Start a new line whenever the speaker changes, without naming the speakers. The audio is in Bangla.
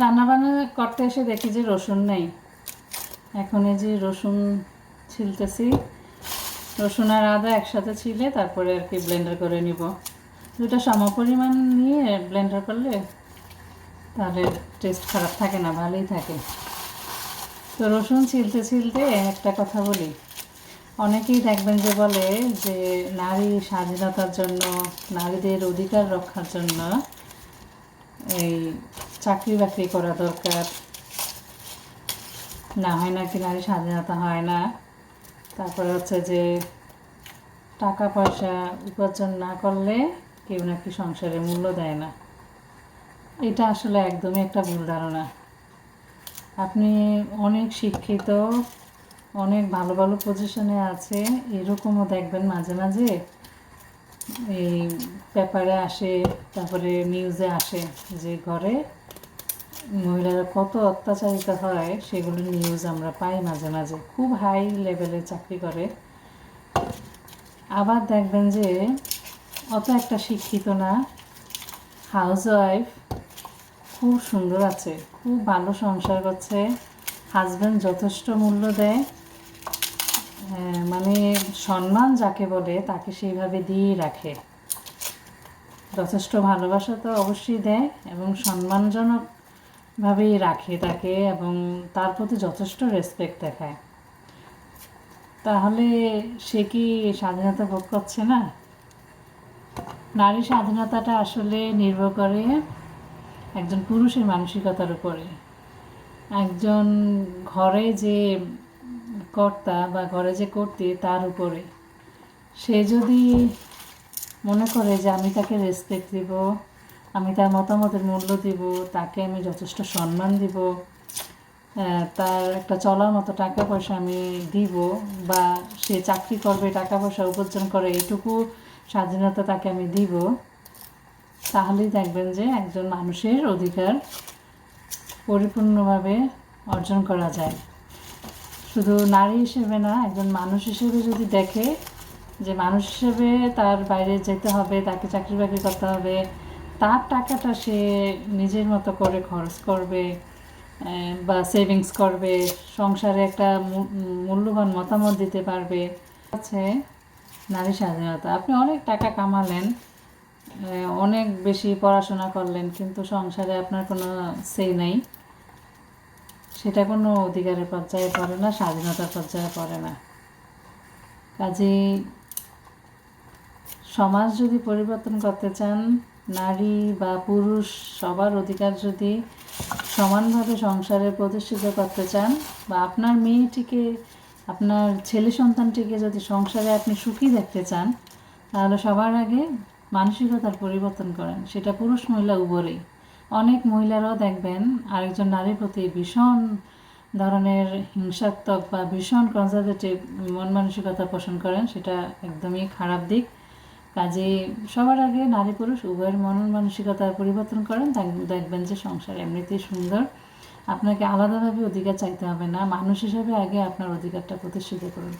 রান্নাবান্না করতে এসে দেখি যে রসুন নেই। এখন এই যে রসুন ছিলতেছি। রসুন আর আদা একসাথে ছিলে, তারপরে আর কি ব্লেন্ডার করে নিব। দুটা সমপরিমাণ নিয়ে ব্লেন্ডার করলে তাহলে টেস্ট খারাপ থাকে না, ভালোই থাকে। তো রসুন ছিলতে ছিলতে একটা কথা বলি। অনেকেই দেখবেন যে বলে যে নারী স্বাধীনতার জন্য, নারীদের অধিকার রক্ষার জন্য এই চাকরি বাকরি করা দরকার। না হয় নাকি নারী স্বাধীনতা হয় না। তারপরে হচ্ছে যে টাকা পয়সা উপার্জন না করলে কেউ নাকি সংসারে মূল্য দেয় না। এটা আসলে একদমই একটা ভুল ধারণা। আপনি অনেক শিক্ষিত, অনেক ভালো ভালো পজিশনে আছে এরকমও দেখবেন মাঝে মাঝে এই পেপারে আসে, তারপরে নিউজে আসে যে ঘরে মহিলারা কত অত্যাচারিত হয় সেগুলো নিউজ আমরা পাই মাঝে মাঝে। খুব হাই লেভেলে চাকরি করে। আবার দেখবেন যে অত একটা শিক্ষিত না হাউস ওয়াইফ খুব সুন্দর আছে খুব ভালো সংসার করছে হাজব্যান্ড যথেষ্ট মূল্য দেয় হ্যাঁ, মানে সম্মান যাকে বলে তাকে সেইভাবে দিয়েই রাখে। যথেষ্ট ভালোবাসা তো অবশ্যই দেয় এবং সম্মানজনকভাবেই রাখে তাকে এবং তার প্রতি যথেষ্ট রেসপেক্ট দেখায়। তাহলে সে কি স্বাধীনতা ভোগ করছে না? নারী স্বাধীনতাটা আসলে নির্ভর করে একজন পুরুষের মানসিকতার উপরে। একজন ঘরে যে কর্তা বা ঘরে যে কর্তি তার উপরে। সে যদি মনে করে যে আমি তাকে রেসপেক্ট দিব আমি তার মতামতের মূল্য দিব, তাকে আমি যথেষ্ট সম্মান দিব তার একটা চলার মতো টাকা পয়সা আমি দিব বা সে চাকরি করবে, টাকা পয়সা উপার্জন করে, এটুকু স্বাধীনতা তাকে আমি দিব। তাহলেই দেখবেন যে একজন মানুষের অধিকার পরিপূর্ণভাবে অর্জন করা যায়। শুধু নারী হিসেবে না, একজন মানুষ হিসেবে যদি দেখে যে মানুষ হিসেবে তার বাইরে যেতে হবে, তাকে চাকরি বাকরি করতে হবে তার টাকাটা সে নিজের মতো করে খরচ করবে বা সেভিংস করবে, সংসারে একটা মূল্যবান মতামত দিতে পারবে। আছে নারী স্বাধীনতা। আপনি অনেক টাকা কামালেন অনেক বেশি পড়াশোনা করলেন, কিন্তু সংসারে আপনার কোনো সেই নাই। সেটা কোনো অধিকারের পর্যায়ে পড়ে না, স্বাধীনতার পর্যায়ে পড়ে না। কাজেই সমাজ যদি পরিবর্তন করতে চান নারী বা পুরুষ সবার অধিকার যদি সমানভাবে সংসারে প্রতিষ্ঠিত করতে চান বা আপনার মেয়েটিকে, আপনার ছেলে সন্তানটিকে যদি সংসারে আপনি সুখী দেখতে চান, তাহলে সবার আগে মানসিকতার পরিবর্তন করেন। সেটা পুরুষ মহিলা উভরেই অনেক মহিলারাও দেখবেন আরেকজন নারীর প্রতি ভীষণ ধরনের হিংসাত্মক বা ভীষণ কনজারভেটিভ মন মানসিকতা পোষণ করেন, সেটা একদমই খারাপ দিক। কাজে সবার আগে নারী পুরুষ উভয়ের মন মানসিকতার পরিবর্তন করেন দেখবেন যে সংসার এমনিতেই সুন্দর। আপনাকে আলাদাভাবে অধিকার চাইতে হবে না। মানুষ হিসাবে আগে আপনার অধিকারটা প্রতিষ্ঠিত করুন।